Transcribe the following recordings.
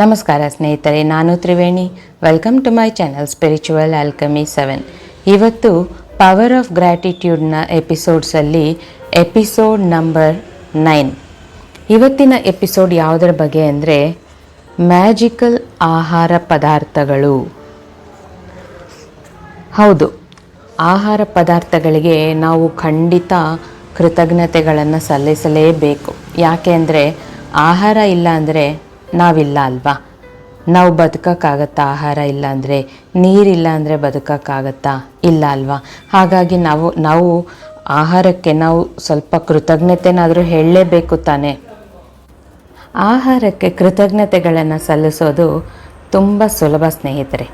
ನಮಸ್ಕಾರ ಸ್ನೇಹಿತರೆ, ನಾನು Triveni. Welcome to my channel spiritual alchemy seven ಇವತ್ತು ಪವರ್ ಆಫ್ ಗ್ರ್ಯಾಟಿಟ್ಯೂಡ್ನ ಎಪಿಸೋಡ್ಸಲ್ಲಿ ಎಪಿಸೋಡ್ ನಂಬರ್ ನೈನ್ ಇವತ್ತಿನ ಎಪಿಸೋಡ್ ಯಾವುದರ ಬಗ್ಗೆ ಅಂದರೆ ಮ್ಯಾಜಿಕಲ್ ಆಹಾರ ಪದಾರ್ಥಗಳು. ಹೌದು, ಆಹಾರ ಪದಾರ್ಥಗಳಿಗೆ ನಾವು ಖಂಡಿತ ಕೃತಜ್ಞತೆಗಳನ್ನು ಸಲ್ಲಿಸಲೇಬೇಕು. ಯಾಕೆ ಅಂದರೆ ಆಹಾರ ಇಲ್ಲ ಅಂದರೆ ನಾವಿಲ್ಲ ಅಲ್ವಾ? ನಾವು ಬದುಕೋಕ್ಕಾಗತ್ತಾ ಆಹಾರ ಇಲ್ಲ ಅಂದರೆ, ನೀರಿಲ್ಲ ಅಂದರೆ ಬದುಕೋಕ್ಕಾಗತ್ತಾ ಇಲ್ಲ ಅಲ್ವಾ? ಹಾಗಾಗಿ ನಾವು ನಾವು ಆಹಾರಕ್ಕೆ ನಾವು ಸ್ವಲ್ಪ ಕೃತಜ್ಞತೆನಾದರೂ ಹೇಳಲೇಬೇಕು ತಾನೇ. ಆಹಾರಕ್ಕೆ ಕೃತಜ್ಞತೆಗಳನ್ನು ಸಲ್ಲಿಸೋದು ತುಂಬ ಸುಲಭ ಸ್ನೇಹಿತರೆ.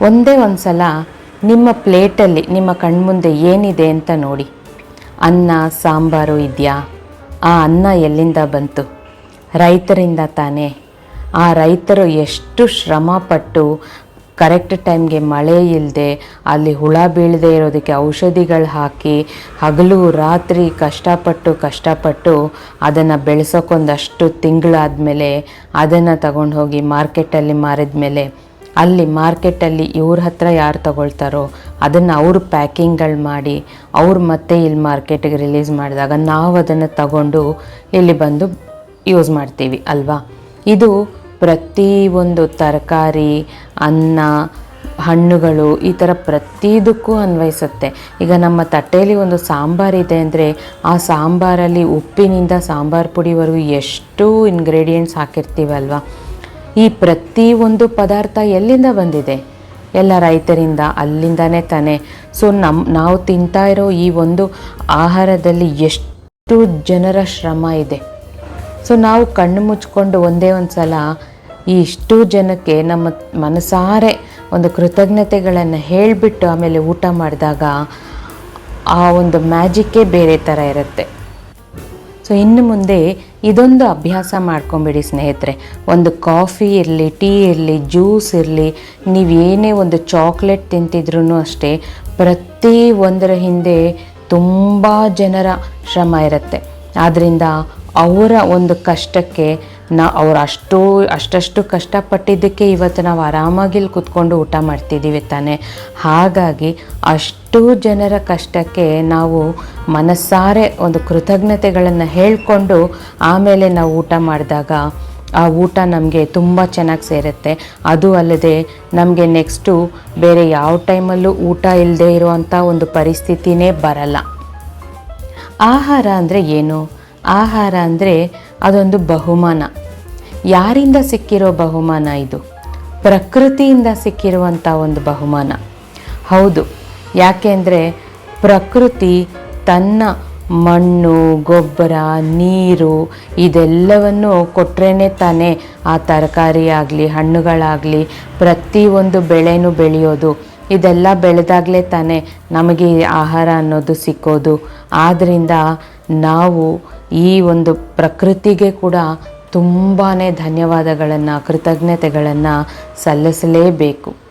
ಒಂದೇ ಒಂದು ಸಲ ನಿಮ್ಮ ಪ್ಲೇಟಲ್ಲಿ, ನಿಮ್ಮ ಕಣ್ಮುಂದೆ ಏನಿದೆ ಅಂತ ನೋಡಿ. ಅನ್ನ, ಸಾಂಬಾರು ಇದೆಯಾ? ಆ ಅನ್ನ ಎಲ್ಲಿಂದ ಬಂತು? ರೈತರಿಂದ ತಾನೇ. ಆ ರೈತರು ಎಷ್ಟು ಶ್ರಮಪಟ್ಟು ಕರೆಕ್ಟ್ ಟೈಮ್ಗೆ ಮಳೆ ಇಲ್ಲದೆ ಅಲ್ಲಿ ಹುಳ ಬೀಳದೆ ಇರೋದಕ್ಕೆ ಔಷಧಿಗಳು ಹಾಕಿ ಹಗಲು ರಾತ್ರಿ ಕಷ್ಟಪಟ್ಟು ಕಷ್ಟಪಟ್ಟು ಅದನ್ನು ಬೆಳೆಸೋಕೊಂದಷ್ಟು ತಿಂಗಳಾದಮೇಲೆ ಅದನ್ನು ತಗೊಂಡು ಹೋಗಿ ಮಾರ್ಕೆಟಲ್ಲಿ ಮಾರಿದ ಮೇಲೆ ಅಲ್ಲಿ ಮಾರ್ಕೆಟಲ್ಲಿ ಇವ್ರ ಹತ್ರ ಯಾರು ತಗೊಳ್ತಾರೋ ಅದನ್ನು ಅವರು ಪ್ಯಾಕಿಂಗ್ಗಳು ಮಾಡಿ ಅವ್ರು ಮತ್ತೆ ಇಲ್ಲಿ ಮಾರ್ಕೆಟಿಗೆ ರಿಲೀಸ್ ಮಾಡಿದಾಗ ನಾವು ಅದನ್ನು ತಗೊಂಡು ಇಲ್ಲಿ ಬಂದು ಯೂಸ್ ಮಾಡ್ತೀವಿ, ಅಲ್ವಾ? ಇದು ಪ್ರತಿಯೊಂದು ತರಕಾರಿ, ಅನ್ನ, ಹಣ್ಣುಗಳು ಈ ಥರ ಪ್ರತಿದಕ್ಕೂ ಅನ್ವಯಿಸುತ್ತೆ. ಈಗ ನಮ್ಮ ತಟ್ಟೆಯಲ್ಲಿ ಒಂದು ಸಾಂಬಾರಿದೆ ಅಂದರೆ ಆ ಸಾಂಬಾರಲ್ಲಿ ಉಪ್ಪಿನಿಂದ ಸಾಂಬಾರು ಪುಡಿವರೆಗೂ ಎಷ್ಟು ಇಂಗ್ರೀಡಿಯೆಂಟ್ಸ್ ಹಾಕಿರ್ತೀವಲ್ವ ಈ ಪ್ರತಿಯೊಂದು ಪದಾರ್ಥ ಎಲ್ಲಿಂದ ಬಂದಿದೆ? ಎಲ್ಲ ರೈತರಿಂದ, ಅಲ್ಲಿಂದನೇ ತಾನೇ. ಸೊ ನಮ್ಮ ನಾವು ತಿಂತಾ ಇರೋ ಈ ಒಂದು ಆಹಾರದಲ್ಲಿ ಎಷ್ಟು ಜನರ ಶ್ರಮ ಇದೆ. ಸೊ ನಾವು ಕಣ್ಣು ಮುಚ್ಕೊಂಡು ಒಂದೇ ಒಂದು ಸಲ ಈ ಇಷ್ಟು ಜನಕ್ಕೆ ನಮ್ಮ ಮನಸಾರೆ ಒಂದು ಕೃತಜ್ಞತೆಗಳನ್ನು ಹೇಳಿಬಿಟ್ಟು ಆಮೇಲೆ ಊಟ ಮಾಡಿದಾಗ ಆ ಒಂದು ಮ್ಯಾಜಿಕ್ಕೇ ಬೇರೆ ಥರ ಇರುತ್ತೆ. ಸೊ ಇನ್ನು ಮುಂದೆ ಇದೊಂದು ಅಭ್ಯಾಸ ಮಾಡ್ಕೊಂಬಿಡಿ ಸ್ನೇಹಿತರೆ. ಒಂದು ಕಾಫಿ ಇರಲಿ, ಟೀ ಇರಲಿ, ಜ್ಯೂಸ್ ಇರಲಿ ನೀವೇನೇ ಒಂದು ಚಾಕ್ಲೇಟ್ ತಿಂತಿದ್ರೂ ಅಷ್ಟೇ ಪ್ರತಿ ಒಂದರ ಹಿಂದೆ ತುಂಬ ಜನರ ಶ್ರಮ ಇರುತ್ತೆ. ಆದ್ದರಿಂದ ಅವರ ಒಂದು ಕಷ್ಟಕ್ಕೆ ನಾ ಅವ್ರು ಅಷ್ಟು, ಅಷ್ಟಷ್ಟು ಕಷ್ಟಪಟ್ಟಿದ್ದಕ್ಕೆ ಇವತ್ತು ನಾವು ಆರಾಮಾಗಿ ಇಲ್ಲಿ ಕೂತ್ಕೊಂಡು ಊಟ ಮಾಡ್ತಿದ್ದೀವಿ ತಾನೆ. ಹಾಗಾಗಿ ಅಷ್ಟು ಜನರ ಕಷ್ಟಕ್ಕೆ ನಾವು ಮನಸ್ಸಾರೆ ಒಂದು ಕೃತಜ್ಞತೆಗಳನ್ನು ಹೇಳಿಕೊಂಡು ಆಮೇಲೆ ನಾವು ಊಟ ಮಾಡಿದಾಗ ಆ ಊಟ ನಮಗೆ ತುಂಬ ಚೆನ್ನಾಗಿ ಸೇರುತ್ತೆ. ಅದು ಅಲ್ಲದೆ ನಮಗೆ ನೆಕ್ಸ್ಟು ಬೇರೆ ಯಾವ ಟೈಮಲ್ಲೂ ಊಟ ಇಲ್ಲದೆ ಇರುವಂಥ ಒಂದು ಪರಿಸ್ಥಿತಿನೇ ಬರಲ್ಲ. ಆಹಾರ ಅಂದರೆ ಏನು? ಆಹಾರ ಅಂದರೆ ಅದೊಂದು ಬಹುಮಾನ. ಯಾರಿಂದ ಸಿಕ್ಕಿರೋ ಬಹುಮಾನ ಇದು? ಪ್ರಕೃತಿಯಿಂದ ಸಿಕ್ಕಿರುವಂಥ ಒಂದು ಬಹುಮಾನ. ಹೌದು ಯಾಕೆಂದರೆ ಪ್ರಕೃತಿ ತನ್ನ ಮಣ್ಣು, ಗೊಬ್ಬರ, ನೀರು ಇದೆಲ್ಲವನ್ನು ಕೊಟ್ರೇ ತಾನೇ ಆ ತರಕಾರಿ ಆಗಲಿ, ಹಣ್ಣುಗಳಾಗಲಿ ಪ್ರತಿಯೊಂದು ಬೆಳೆನೂ ಬೆಳೆಯೋದು. ಇದೆಲ್ಲ ಬೆಳೆದಾಗಲೇ ತಾನೇ ನಮಗೆ ಆಹಾರ ಅನ್ನೋದು ಸಿಕ್ಕೋದು. ಆದ್ದರಿಂದ ನಾವು ಈ ಒಂದು ಪ್ರಕೃತಿಗೆ ಕೂಡ ತುಂಬಾ ಧನ್ಯವಾದಗಳನ್ನು, ಕೃತಜ್ಞತೆಗಳನ್ನು ಸಲ್ಲಿಸಲೇಬೇಕು.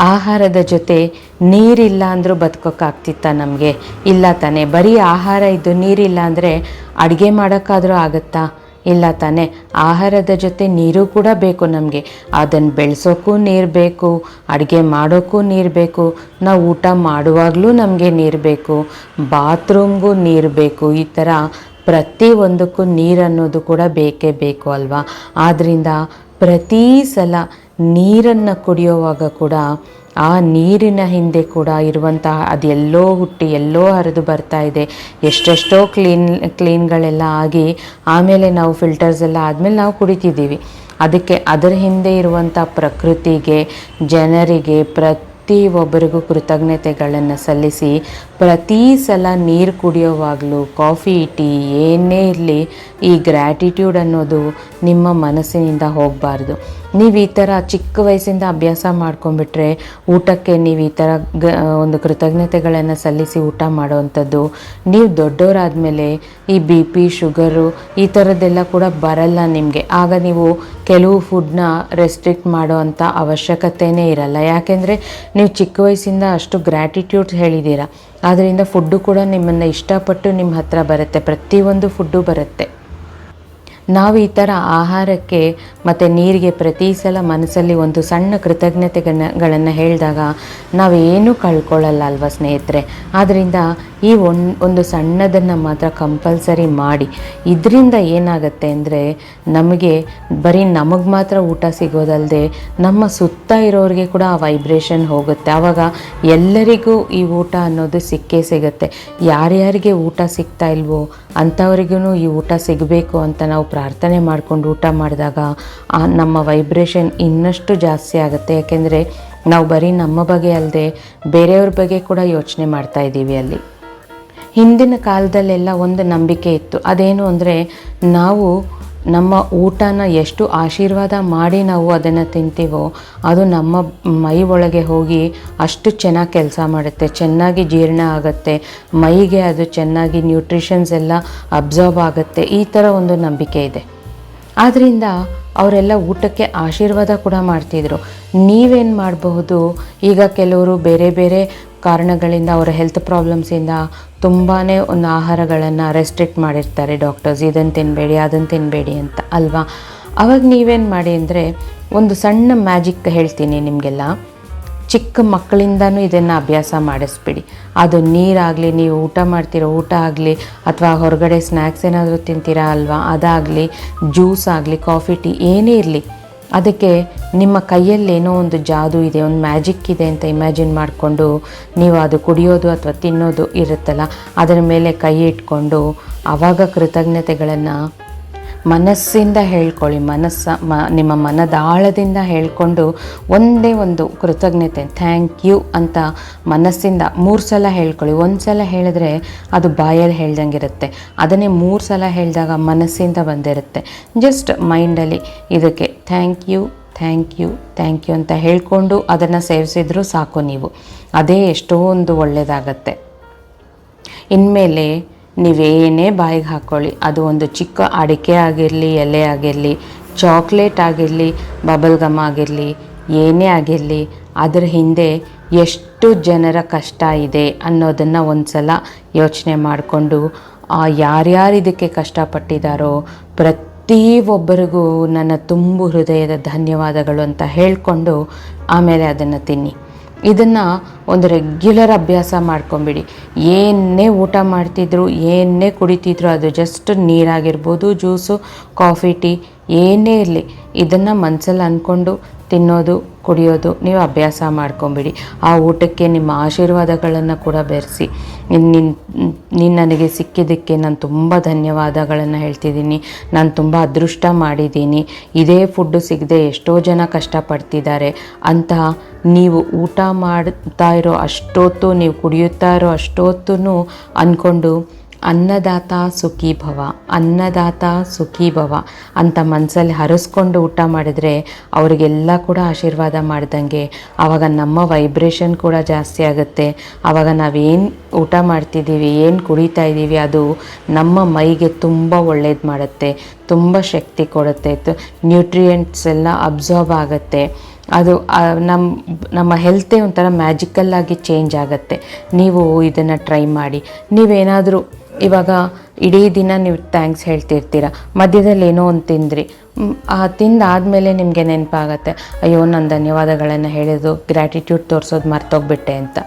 ಆಹಾರದ ಜೊತೆ ನೀರಿಲ್ಲ ಅಂದರೂ ಬದುಕೋಕ್ಕಾಗ್ತಿತ್ತ ನಮಗೆ? ಇಲ್ಲ ತಾನೇ. ಬರೀ ಆಹಾರ ಇದ್ದು ನೀರಿಲ್ಲ ಅಂದರೆ ಅಡುಗೆ ಮಾಡೋಕ್ಕಾದರೂ ಆಗುತ್ತಾ? ಇಲ್ಲ ತಾನೇ. ಆಹಾರದ ಜೊತೆ ನೀರು ಕೂಡ ಬೇಕು ನಮಗೆ. ಅದನ್ನು ಬೆಳೆಸೋಕ್ಕೂ ನೀರು ಬೇಕು, ಅಡುಗೆ ಮಾಡೋಕ್ಕೂ ನೀರು ಬೇಕು, ನಾವು ಊಟ ಮಾಡುವಾಗಲೂ ನಮಗೆ ನೀರು ಬೇಕು, ಬಾತ್ರೂಮ್ಗೂ ನೀರು ಬೇಕು, ಈ ಥರ ಪ್ರತಿಯೊಂದಕ್ಕೂ ನೀರು ಅನ್ನೋದು ಕೂಡ ಬೇಕೇ ಬೇಕು ಅಲ್ವಾ? ಆದ್ದರಿಂದ ಪ್ರತಿ ಸಲ ನೀರನ್ನು ಕುಡಿಯೋವಾಗ ಕೂಡ ಆ ನೀರಿನ ಹಿಂದೆ ಕೂಡ ಇರುವಂತಹ ಅದೆಲ್ಲೋ ಹುಟ್ಟಿ, ಎಲ್ಲೋ ಹರಿದು ಬರ್ತಾ ಇದೆ. ಎಷ್ಟೆಷ್ಟೋ ಕ್ಲೀನ್, ಕ್ಲೀನ್ಗಳೆಲ್ಲ ಆಗಿ ಆಮೇಲೆ ನಾವು ಫಿಲ್ಟರ್ಸ್ ಎಲ್ಲ ಆದಮೇಲೆ ನಾವು ಕುಡಿತಿದ್ದೀವಿ. ಅದಕ್ಕೆ ಅದರ ಹಿಂದೆ ಇರುವಂಥ ಪ್ರಕೃತಿಗೆ, ಜನರಿಗೆ ಪ್ರತಿ ಒಬ್ಬರಿಗೂ ಕೃತಜ್ಞತೆಗಳನ್ನು ಸಲ್ಲಿಸಿ ಪ್ರತಿ ಸಲ ನೀರು ಕುಡಿಯೋವಾಗಲೂ ಕಾಫಿ, ಟೀ, ಏನೇ ಇರಲಿ ಈ ಗ್ರ್ಯಾಟಿಟ್ಯೂಡ್ ಅನ್ನೋದು ನಿಮ್ಮ ಮನಸ್ಸಿನಿಂದ ಹೋಗಬಾರ್ದು. ನೀವು ಈ ಥರ ಚಿಕ್ಕ ವಯಸ್ಸಿಂದ ಅಭ್ಯಾಸ ಮಾಡ್ಕೊಂಡ್ಬಿಟ್ರೆ ಊಟಕ್ಕೆ ನೀವು ಈ ಥರ ಗ, ಒಂದು ಕೃತಜ್ಞತೆಗಳನ್ನು ಸಲ್ಲಿಸಿ ಊಟ ಮಾಡೋವಂಥದ್ದು ನೀವು ದೊಡ್ಡವರಾದ ಮೇಲೆ ಈ ಬಿ ಪಿ, ಶುಗರು ಈ ಥರದ್ದೆಲ್ಲ ಕೂಡ ಬರಲ್ಲ ನಿಮಗೆ. ಆಗ ನೀವು ಕೆಲವು ಫುಡ್ನ ರೆಸ್ಟ್ರಿಕ್ಟ್ ಮಾಡೋ ಅಂಥ ಅವಶ್ಯಕತೆಯೇ ಇರಲ್ಲ. ಯಾಕೆಂದರೆ ನೀವು ಚಿಕ್ಕ ವಯಸ್ಸಿಂದ ಅಷ್ಟು ಗ್ರ್ಯಾಟಿಟ್ಯೂಡ್ ಹೇಳಿದ್ದೀರಾ. ಆದ್ದರಿಂದ ಫುಡ್ಡು ಕೂಡ ನಿಮ್ಮನ್ನು ಇಷ್ಟಪಟ್ಟು ನಿಮ್ಮ ಹತ್ರ ಬರುತ್ತೆ. ಪ್ರತಿಯೊಂದು ಫುಡ್ಡು ಬರುತ್ತೆ. ನಾವು ಈ ಥರ ಆಹಾರಕ್ಕೆ ಮತ್ತು ನೀರಿಗೆ ಪ್ರತಿ ಸಲ ಮನಸ್ಸಲ್ಲಿ ಒಂದು ಸಣ್ಣ ಕೃತಜ್ಞತೆಗಳನ್ನು ಹೇಳಿದಾಗ ನಾವು ಏನೂ ಕಳ್ಕೊಳ್ಳಲ್ಲ ಅಲ್ವಾ ಸ್ನೇಹಿತರೆ? ಆದ್ದರಿಂದ ಈ ಒನ್, ಒಂದು ಸಣ್ಣದನ್ನು ಮಾತ್ರ ಕಂಪಲ್ಸರಿ ಮಾಡಿ. ಇದರಿಂದ ಏನಾಗುತ್ತೆ ಅಂದರೆ ನಮಗೆ ಬರೀ ನಮಗೆ ಮಾತ್ರ ಊಟ ಸಿಗೋದಲ್ಲದೆ ನಮ್ಮ ಸುತ್ತ ಇರೋರಿಗೆ ಕೂಡ ಆ ವೈಬ್ರೇಷನ್ ಹೋಗುತ್ತೆ. ಆವಾಗ ಎಲ್ಲರಿಗೂ ಈ ಊಟ ಅನ್ನೋದು ಸಿಕ್ಕೇ ಸಿಗುತ್ತೆ. ಯಾರ್ಯಾರಿಗೆ ಊಟ ಸಿಗ್ತಾ ಇಲ್ವೋ ಅಂಥವ್ರಿಗೂ ಈ ಊಟ ಸಿಗಬೇಕು ಅಂತ ನಾವು ಪ್ರಾರ್ಥನೆ ಮಾಡಿಕೊಂಡು ಊಟ ಮಾಡಿದಾಗ ನಮ್ಮ ವೈಬ್ರೇಷನ್ ಇನ್ನಷ್ಟು ಜಾಸ್ತಿ ಆಗುತ್ತೆ. ಯಾಕೆಂದರೆ ನಾವು ಬರೀ ನಮ್ಮ ಬಗ್ಗೆ ಅಲ್ಲದೆ ಬೇರೆಯವ್ರ ಬಗ್ಗೆ ಕೂಡ ಯೋಚನೆ ಮಾಡ್ತಾ ಇದ್ದೀವಿ ಅಲ್ಲಿ. ಹಿಂದಿನ ಕಾಲದಲ್ಲೆಲ್ಲ ಒಂದು ನಂಬಿಕೆ ಇತ್ತು. ಅದೇನು ಅಂದರೆ ನಾವು ನಮ್ಮ ಊಟನ ಎಷ್ಟು ಆಶೀರ್ವಾದ ಮಾಡಿ ನಾವು ಅದನ್ನು ತಿಂತೀವೋ ಅದು ನಮ್ಮ ಮೈ ಒಳಗೆ ಹೋಗಿ ಅಷ್ಟು ಚೆನ್ನಾಗಿ ಕೆಲಸ ಮಾಡುತ್ತೆ, ಚೆನ್ನಾಗಿ ಜೀರ್ಣ ಆಗುತ್ತೆ, ಮೈಗೆ ಅದು ಚೆನ್ನಾಗಿ ನ್ಯೂಟ್ರಿಷನ್ಸ್ ಎಲ್ಲ ಅಬ್ಸರ್ವ್ ಆಗುತ್ತೆ, ಈ ಥರ ಒಂದು ನಂಬಿಕೆ ಇದೆ. ಆದ್ದರಿಂದ ಅವರೆಲ್ಲ ಊಟಕ್ಕೆ ಆಶೀರ್ವಾದ ಕೂಡ ಮಾಡ್ತಿದ್ರು. ನೀವೇನು ಮಾಡಬಹುದು? ಈಗ ಕೆಲವರು ಬೇರೆ ಬೇರೆ ಕಾರಣಗಳಿಂದ ಅವರ ಹೆಲ್ತ್ ಪ್ರಾಬ್ಲಮ್ಸಿಂದ ತುಂಬಾ ಒಂದು ಆಹಾರಗಳನ್ನು ರೆಸ್ಟ್ರಿಕ್ಟ್ ಮಾಡಿರ್ತಾರೆ ಡಾಕ್ಟರ್ಸ್ ಇದನ್ನು ತಿನ್ನಬೇಡಿ ಅದನ್ನು ತಿನ್ನಬೇಡಿ ಅಂತ ಅಲ್ವಾ? ಅವಾಗ ನೀವೇನು ಮಾಡಿ ಅಂದರೆ ಒಂದು ಸಣ್ಣ ಮ್ಯಾಜಿಕ್ ಹೇಳ್ತೀನಿ ನಿಮಗೆಲ್ಲ. ಚಿಕ್ಕ ಮಕ್ಕಳಿಂದನೂ ಇದನ್ನು ಅಭ್ಯಾಸ ಮಾಡಿಸ್ಬಿಡಿ. ಅದು ನೀರಾಗಲಿ, ನೀವು ಊಟ ಮಾಡ್ತಿರೋ ಊಟ ಆಗಲಿ, ಅಥವಾ ಹೊರಗಡೆ ಸ್ನ್ಯಾಕ್ಸ್ ಏನಾದರೂ ತಿಂತೀರಾ ಅಲ್ವಾ? ಅದಾಗಲಿ ಜ್ಯೂಸ್ ಆಗಲಿ ಕಾಫಿ ಟೀ ಏನೇ ಇರಲಿ, ಅದಕ್ಕೆ ನಿಮ್ಮ ಕೈಯಲ್ಲಿ ಏನೋ ಒಂದು ಜಾದು ಇದೆ, ಒಂದು ಮ್ಯಾಜಿಕ್ ಇದೆ ಅಂತ ಇಮ್ಯಾಜಿನ್ ಮಾಡಿಕೊಂಡು ನೀವು ಅದು ಕುಡಿಯೋದು ಅಥವಾ ತಿನ್ನೋದು ಇರುತ್ತಲ್ಲ, ಅದರ ಮೇಲೆ ಕೈ ಇಟ್ಕೊಂಡು ಆವಾಗ ಕೃತಜ್ಞತೆಗಳನ್ನು ಮನಸ್ಸಿಂದ ಹೇಳ್ಕೊಳ್ಳಿ, ಮನಸ್ಸ, ಮ, ನಿಮ್ಮ ಮನದಾಳದಿಂದ ಹೇಳ್ಕೊಂಡು ಒಂದೇ ಒಂದು ಕೃತಜ್ಞತೆ ಥ್ಯಾಂಕ್ ಯು ಅಂತ ಮನಸ್ಸಿಂದ ಮೂರು ಸಲ ಹೇಳ್ಕೊಳ್ಳಿ. ಒಂದು ಸಲ ಹೇಳಿದ್ರೆ ಅದು ಬಾಯಲ್ಲಿ ಹೇಳ್ದಂಗಿರುತ್ತೆ. ಅದನ್ನೇ ಮೂರು ಸಲ ಹೇಳಿದಾಗ ಮನಸ್ಸಿಂದ ಬಂದಿರುತ್ತೆ. ಜಸ್ಟ್ ಮೈಂಡಲ್ಲಿ ಇದಕ್ಕೆ thank you thank you thank you ಅಂತ ಹೇಳಿಕೊಂಡು ಅದನ್ನು ಸೇವಿಸಿದ್ರು ಸಾಕು ನೀವು. ಅದೇ ಎಷ್ಟೊಂದು ಒಳ್ಳೆಯದಾಗತ್ತೆ ಇನ್ಮೇಲೆ ನೀವೇನೇ ಬಾಯಿಗೆ ಹಾಕ್ಕೊಳ್ಳಿ ಅದು ಒಂದು ಚಿಕ್ಕ ಅಡಿಕೆ ಆಗಿರಲಿ, ಎಲೆ ಆಗಿರಲಿ, ಚಾಕ್ಲೇಟ್ ಆಗಿರಲಿ, ಬಬಲ್ ಗಮ್ ಆಗಿರಲಿ, ಏನೇ ಆಗಿರಲಿ, ಅದರ ಹಿಂದೆ ಎಷ್ಟು ಜನರ ಕಷ್ಟ ಇದೆ ಅನ್ನೋದನ್ನು ಒಂದು ಸಲ ಯೋಚನೆ ಮಾಡಿಕೊಂಡು ಯಾರ್ಯಾರು ಇದಕ್ಕೆ ಕಷ್ಟಪಟ್ಟಿದ್ದಾರೋ ಪ್ರತಿ ಒಬ್ಬರಿಗೂ ನನ್ನ ತುಂಬು ಹೃದಯದ ಧನ್ಯವಾದಗಳು ಅಂತ ಹೇಳಿಕೊಂಡು ಆಮೇಲೆ ಅದನ್ನು ತಿನ್ನಿ. ಇದನ್ನು ಒಂದು ರೆಗ್ಯುಲರ್ ಅಭ್ಯಾಸ ಮಾಡ್ಕೊಂಬಿಡಿ. ಏನೇ ಊಟ ಮಾಡ್ತಿದ್ರು ಏನೇ ಕುಡಿತಿದ್ರು, ಅದು ಜಸ್ಟ್ ನೀರಾಗಿರ್ಬೋದು ಜ್ಯೂಸು ಕಾಫಿ ಟೀ ಏನೇ ಇರಲಿ, ಇದನ್ನು ಮನಸ್ಸಲ್ಲಿ ಅಂದ್ಕೊಂಡು ತಿನ್ನೋದು, ಕುಡಿಯೋದು ನೀವು ಅಭ್ಯಾಸ ಮಾಡ್ಕೊಂಬಿಡಿ. ಆ ಊಟಕ್ಕೆ ನಿಮ್ಮ ಆಶೀರ್ವಾದಗಳನ್ನು ಕೂಡ ಬೆರೆಸಿ. ನಿನ್ನ ನೀನು ನನಗೆ ಸಿಕ್ಕಿದ್ದಕ್ಕೆ ನಾನು ತುಂಬ ಧನ್ಯವಾದಗಳನ್ನು ಹೇಳ್ತಿದ್ದೀನಿ. ನಾನು ತುಂಬ ಅದೃಷ್ಟ ಮಾಡಿದ್ದೀನಿ. ಇದೇ ಫುಡ್ಡು ಸಿಗದೆ ಎಷ್ಟೋ ಜನ ಕಷ್ಟಪಡ್ತಿದ್ದಾರೆ. ಅಂತ ನೀವು ಊಟ ಮಾಡ್ತಾ ಇರೋ ಅಷ್ಟೊತ್ತು, ನೀವು ಕುಡಿಯುತ್ತಾ ಇರೋ ಅಷ್ಟೊತ್ತು ಅಂದ್ಕೊಂಡು ಅನ್ನದಾತ ಸುಖಿ ಭವ, ಅನ್ನದಾತ ಸುಖಿ ಭವ ಅಂತ ಮನಸ್ಸಲ್ಲಿ ಹರಿಸ್ಕೊಂಡು ಊಟ ಮಾಡಿದರೆ ಅವರಿಗೆಲ್ಲ ಕೂಡ ಆಶೀರ್ವಾದ ಮಾಡ್ದಂಗೆ. ಆವಾಗ ನಮ್ಮ ವೈಬ್ರೇಷನ್ ಕೂಡ ಜಾಸ್ತಿ ಆಗುತ್ತೆ. ಆವಾಗ ನಾವೇನು ಊಟ ಮಾಡ್ತಿದ್ದೀವಿ, ಏನು ಕುಡಿತಾ ಇದ್ದೀವಿ, ಅದು ನಮ್ಮ ಮೈಗೆ ತುಂಬ ಒಳ್ಳೇದು ಮಾಡುತ್ತೆ, ತುಂಬ ಶಕ್ತಿ ಕೊಡುತ್ತೆ ನ್ಯೂಟ್ರಿಯೆಂಟ್ಸ್ ಎಲ್ಲ ಅಬ್ಸಾರ್ಬ್ ಆಗುತ್ತೆ. ಅದು ನಮ್ಮ ನಮ್ಮ ಹೆಲ್ತೇ ಒಂಥರ ಮ್ಯಾಜಿಕಲ್ಲಾಗಿ ಚೇಂಜ್ ಆಗುತ್ತೆ. ನೀವು ಇದನ್ನು ಟ್ರೈ ಮಾಡಿ. ನೀವೇನಾದರೂ ಇವಾಗ ಇಡೀ ದಿನ ನೀವು ಥ್ಯಾಂಕ್ಸ್ ಹೇಳ್ತಿರ್ತೀರ? ಮಧ್ಯದಲ್ಲಿ ಏನೋ ಒಂದು ತಿಂದ್ರಿ. ಆ ತಿಂದಾದಮೇಲೆ ನಿಮಗೆ ನೆನಪಾಗತ್ತೆ. ಅಯ್ಯೋ ನಾನು ಧನ್ಯವಾದಗಳನ್ನು ಹೇಳೋದು ಗ್ರ್ಯಾಟಿಟ್ಯೂಡ್ ತೋರಿಸೋದು ಮರ್ತೋಗ್ಬಿಟ್ಟೆ ಅಂತ.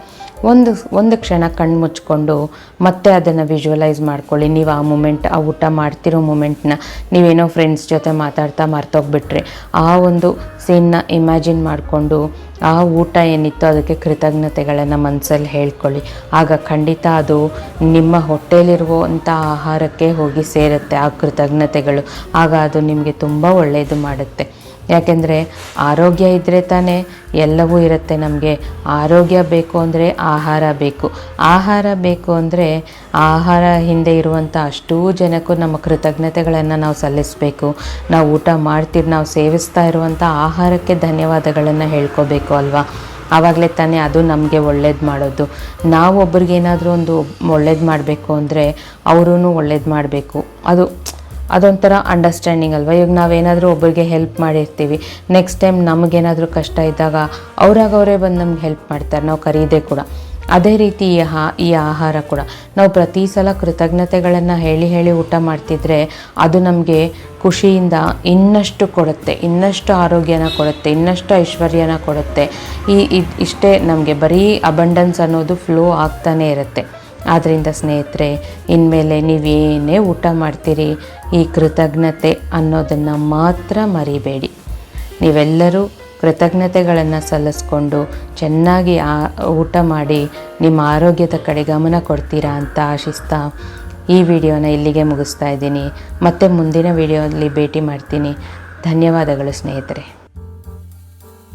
ಒಂದು ಒಂದು ಕ್ಷಣ ಕಣ್ಣು ಮುಚ್ಕೊಂಡು ಮತ್ತೆ ಅದನ್ನು ವಿಜುವಲೈಸ್ ಮಾಡ್ಕೊಳ್ಳಿ. ನೀವು ಆ ಮೂಮೆಂಟ್ ಆ ಊಟ ಮಾಡ್ತಿರೋ ಮೂಮೆಂಟ್ನ ನೀವೇನೋ ಫ್ರೆಂಡ್ಸ್ ಜೊತೆ ಮಾತಾಡ್ತಾ ಮರ್ತೋಗ್ಬಿಟ್ರೆ. ಆ ಒಂದು ಸೀನ್ನ ಇಮ್ಯಾಜಿನ್ ಮಾಡಿಕೊಂಡು ಆ ಊಟ ಏನಿತ್ತು ಅದಕ್ಕೆ ಕೃತಜ್ಞತೆಗಳನ್ನು ಮನಸ್ಸಲ್ಲಿ ಹೇಳ್ಕೊಳ್ಳಿ. ಆಗ ಖಂಡಿತ ಅದು ನಿಮ್ಮ ಹೊಟ್ಟೆಲಿರುವಂಥ ಆಹಾರಕ್ಕೆ ಹೋಗಿ ಸೇರುತ್ತೆ ಆ ಕೃತಜ್ಞತೆಗಳು. ಆಗ ಅದು ನಿಮಗೆ ತುಂಬ ಒಳ್ಳೆಯದು ಮಾಡುತ್ತೆ. ಯಾಕೆಂದರೆ ಆರೋಗ್ಯ ಇದ್ದರೆ ತಾನೇ ಎಲ್ಲವೂ ಇರುತ್ತೆ ನಮಗೆ. ಆರೋಗ್ಯ ಬೇಕು ಅಂದರೆ ಆಹಾರ ಬೇಕು. ಆಹಾರ ಬೇಕು ಅಂದರೆ ಆಹಾರ ಹಿಂದೆ ಇರುವಂಥ ಅಷ್ಟೂ ಜನಕ್ಕೂ ನಮ್ಮ ಕೃತಜ್ಞತೆಗಳನ್ನು ನಾವು ಸಲ್ಲಿಸಬೇಕು. ನಾವು ಊಟ ಮಾಡ್ತೀವಿ ನಾವು ಸೇವಿಸ್ತಾ ಇರುವಂಥ ಆಹಾರಕ್ಕೆ ಧನ್ಯವಾದಗಳನ್ನು ಹೇಳ್ಕೋಬೇಕು ಅಲ್ವಾ? ಆವಾಗಲೇ ತಾನೇ ಅದು ನಮಗೆ ಒಳ್ಳೇದು ಮಾಡೋದು. ನಾವು ಒಬ್ರಿಗೇನಾದರೂ ಒಂದು ಒಳ್ಳೇದು ಮಾಡಬೇಕು ಅಂದರೆ ಅವರೂ ಒಳ್ಳೇದು ಮಾಡಬೇಕು. ಅದು ಅದೊಂಥರ ಅಂಡರ್ಸ್ಟ್ಯಾಂಡಿಂಗ್ ಅಲ್ವಾ? ಇವಾಗ ನಾವೇನಾದರೂ ಒಬ್ಬರಿಗೆ ಹೆಲ್ಪ್ ಮಾಡಿರ್ತೀವಿ. ನೆಕ್ಸ್ಟ್ ಟೈಮ್ ನಮಗೇನಾದರೂ ಕಷ್ಟ ಇದ್ದಾಗ ಅವ್ರಾಗ ಅವರೇ ಬಂದು ನಮ್ಗೆ ಹೆಲ್ಪ್ ಮಾಡ್ತಾರೆ. ನಾವು ಕರೀದೆ ಕೂಡ. ಅದೇ ರೀತಿ ಈ ಹಾ ಈ ಆಹಾರ ಕೂಡ. ನಾವು ಪ್ರತಿ ಸಲ ಕೃತಜ್ಞತೆಗಳನ್ನು ಹೇಳಿ ಹೇಳಿ ಊಟ ಮಾಡ್ತಿದ್ರೆ ಅದು ನಮಗೆ ಖುಷಿಯಿಂದ ಇನ್ನಷ್ಟು ಕೊಡುತ್ತೆ. ಇನ್ನಷ್ಟು ಆರೋಗ್ಯನ ಕೊಡುತ್ತೆ. ಇನ್ನಷ್ಟು ಐಶ್ವರ್ಯನ ಕೊಡುತ್ತೆ. ಈ ಇಷ್ಟೇ ನಮಗೆ ಬರೀ ಅಬಂಡನ್ಸ್ ಅನ್ನೋದು ಫ್ಲೋ ಆಗ್ತಾನೇ ಇರುತ್ತೆ. ಆದ್ದರಿಂದ ಸ್ನೇಹಿತರೆ, ಇನ್ಮೇಲೆ ನೀವೇನೇ ಊಟ ಮಾಡ್ತೀರಿ ಈ ಕೃತಜ್ಞತೆ ಅನ್ನೋದನ್ನು ಮಾತ್ರ ಮರಿಬೇಡಿ. ನೀವೆಲ್ಲರೂ ಕೃತಜ್ಞತೆಗಳನ್ನು ಸಲ್ಲಿಸ್ಕೊಂಡು ಚೆನ್ನಾಗಿ ಆ ಊಟ ಮಾಡಿ ನಿಮ್ಮ ಆರೋಗ್ಯದ ಕಡೆ ಗಮನ ಕೊಡ್ತೀರಾ ಅಂತ ಆಶಿಸ್ತಾ ಈ ವಿಡಿಯೋನ ಇಲ್ಲಿಗೆ ಮುಗಿಸ್ತಾ ಇದ್ದೀನಿ. ಮತ್ತೆ ಮುಂದಿನ ವಿಡಿಯೋದಲ್ಲಿ ಭೇಟಿ ಮಾಡ್ತೀನಿ. ಧನ್ಯವಾದಗಳು ಸ್ನೇಹಿತರೆ.